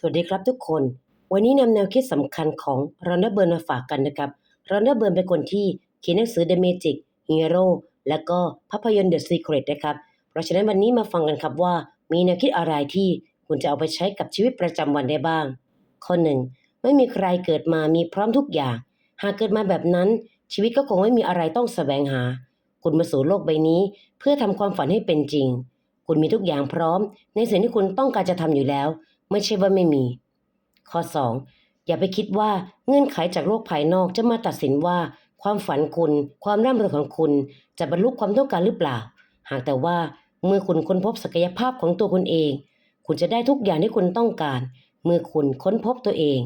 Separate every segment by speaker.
Speaker 1: สวัสดีครับทุกคน วันนี้นำแนวคิดสำคัญของรอนเดอร์เบิร์นมาฝากกันนะครับรอนเดอร์เบิร์นเป็นคนที่เขียนหนังสือ The Magic Hero และก็ภาพยนตร์ The Secret นะครับ เพราะฉะนั้นวันนี้มาฟังกันครับว่า มีแนวคิดอะไรที่คุณจะเอาไปใช้กับชีวิตประจำวันได้บ้าง ข้อหนึ่งไม่มีใครเกิดมามีพร้อมทุกอย่าง หากเกิดมาแบบนั้น ชีวิตก็คงไม่มีอะไรต้องแสวงหา คุณมาสู่โลกใบนี้ เพื่อทำความฝันให้เป็นจริง คุณมีทุกอย่างพร้อม ในสิ่งที่คุณต้องการจะทำอยู่แล้ว ไม่ใช่ว่าไม่มี ข้อ 2. อย่าไปคิดว่าเงื่อนไขจากโลกภายนอกจะมาตัดสินว่าความฝันคุณ ความร่ำรวยของคุณ จะบรรลุความต้องการหรือเปล่า หากแต่ว่าเมื่อคุณค้นพบศักยภาพของตัวคุณเอง คุณจะได้ทุกอย่างที่คุณต้องการ เมื่อคุณค้นพบตัวเอง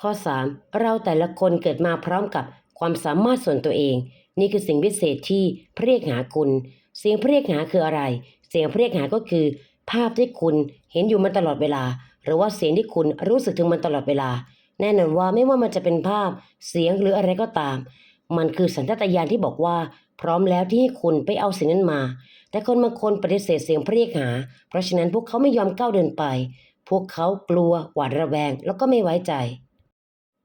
Speaker 1: ข้อ 3. เราแต่ละคนเกิดมาพร้อมกับความสามารถส่วนตัวเอง นี่คือสิ่งพิเศษที่พเรียกหาคุณ เสียงพเรียกหาคืออะไร เสียงพเรียกหาก็คือ ภาพที่คุณเห็นอยู่มันตลอดเวลา หรือว่าเสียงที่คุณรู้สึกถึงมันตลอดเวลา แน่นอนว่าไม่ว่ามันจะเป็นภาพเสียงหรืออะไรก็ตาม มันคือสัญชาตญาณที่บอกว่า พร้อมแล้วที่ให้คุณไปเอาสิ่งนั้นมา แต่คนบางคนปฏิเสธเสียงพเรียกหา เพราะฉะนั้นพวกเขาไม่ยอมก้าวเดินไป พวกเขากลัวหวาดระแวง แล้วก็ไม่ไว้ใจ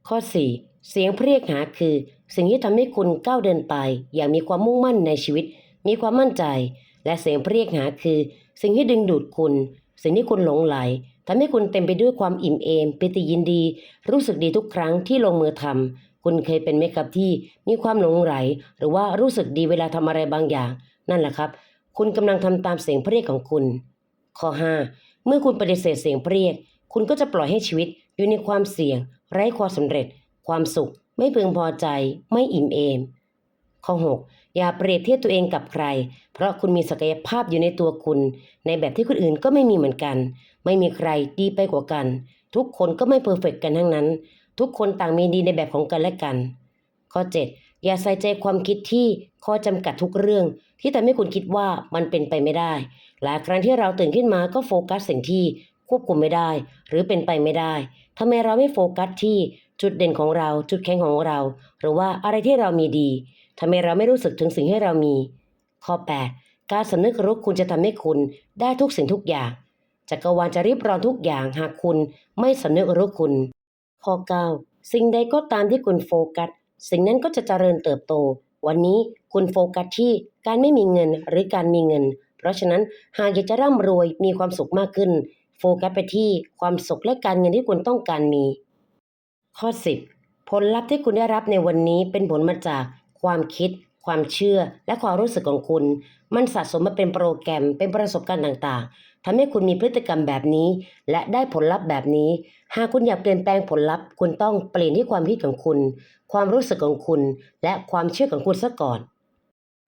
Speaker 1: ข้อ 4. เสียงเรียกหาคือ สิ่งที่ทำให้คุณก้าวเดินไป อย่างมีความมุ่งมั่นในชีวิต มีความมั่นใจ และเสียงเรียกหาคือ สิ่งที่ดึงดูดคุณ สิ่งที่คุณหลงไหลทำให้คุณเต็มไปด้วยความอิ่มเอมปิติยินดี รู้สึกดีทุกครั้งที่ลงมือทำคุณเคยเป็นไหมครับที่มีความหลงไหล หรือว่ารู้สึกดีเวลาทำอะไรบางอย่าง นั่นแหละครับ คุณกำลังทำตามเสียงเรียกของคุณ ข้อ 5. เมื่อคุณปฏิเสธเสียงเรียก คุณก็จะปล่อยให้ชีวิตอยู่ในความเสี่ยง ไร้ความสำเร็จ ความสุข ไม่พึงพอใจ ไม่อิ่มเอม ข้อ 6. อย่าเปรียบเทียบตัวเองกับใคร เพราะคุณมีศักยภาพอยู่ในตัวคุณ ในแบบที่คนอื่นก็ไม่มีเหมือนกัน ไม่มีใครดีไปกว่ากัน ทุกคนก็ไม่เพอร์เฟกต์กันทั้งนั้น ทุกคนต่างมีดีในแบบของกันและกัน ข้อ 7. อย่าใส่ใจความคิดที่ข้อจำกัดทุกเรื่อง ที่ทำให้คุณคิดว่ามันเป็นไปไม่ได้ หลายครั้งที่เราตื่นขึ้นมาก็โฟกัสสิ่งที่ควบคุมไม่ได้ หรือเป็นไปไม่ได้ทำไมเราไม่โฟกัสที่จุดเด่นของเรา จุดแข็งของเรา หรือว่าอะไรที่เรามีดี ทำไมเราไม่รู้สึกถึงสิ่งที่เรามี ข้อ 8 การสำนึกรู้คุณจะทำให้คุณได้ทุกสิ่งทุกอย่างจักรวาลจะริบร้อนทุกอย่างหากคุณไม่สำนึกรู้คุณ ข้อ 9 สิ่งใดก็ตามที่คุณโฟกัส สิ่งนั้นก็จะเจริญเติบโต วันนี้คุณโฟกัสที่การไม่มีเงินหรือการมีเงิน เพราะฉะนั้นหากอยากจะร่ำรวยมีความสุขมากขึ้น โฟกัสไปที่ความสุขและการเงินที่คุณต้องการมี ข้อ 10 ผลลัพธ์ที่คุณได้รับในวันนี้เป็นผลมาจาก ความคิด ความเชื่อ และความรู้สึกของคุณ มันสะสมมาเป็นโปรแกรมเป็นประสบการณ์ต่างๆทำให้คุณมีพฤติกรรมแบบนี้ และได้ผลลัพธ์แบบนี้ หากคุณอยากเปลี่ยนแปลงผลลัพธ์ คุณต้องเปลี่ยนที่ความคิดของคุณ ความรู้สึกของคุณ และความเชื่อของคุณซะก่อน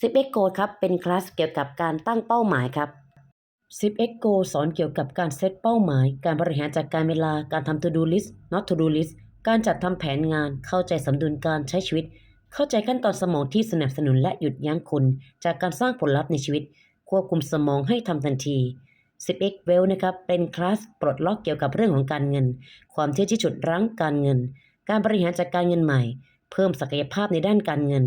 Speaker 1: 10x Go ครับ เป็นคลาสเกี่ยวกับการตั้งเป้าหมายครับ 10x Go สอนเกี่ยวกับการเซตเป้าหมาย การบริหารจัดการเวลา การทำ to do list not to do list การจัดทำแผนงาน เข้าใจสมดุลการใช้ชีวิต เข้าใจขั้นตอนสมองที่สนับสนุนและหยุดยั้งคุณ จากการสร้างผลลัพธ์ในชีวิต ควบคุมสมองให้ทำทันที 10x Well นะครับ เป็นคลาสปลดล็อกเกี่ยวกับเรื่องของการเงิน ความเชื่อที่ฉุดรั้งการเงิน การบริหารจัดการเงินใหม่ เพิ่มศักยภาพในด้านการเงิน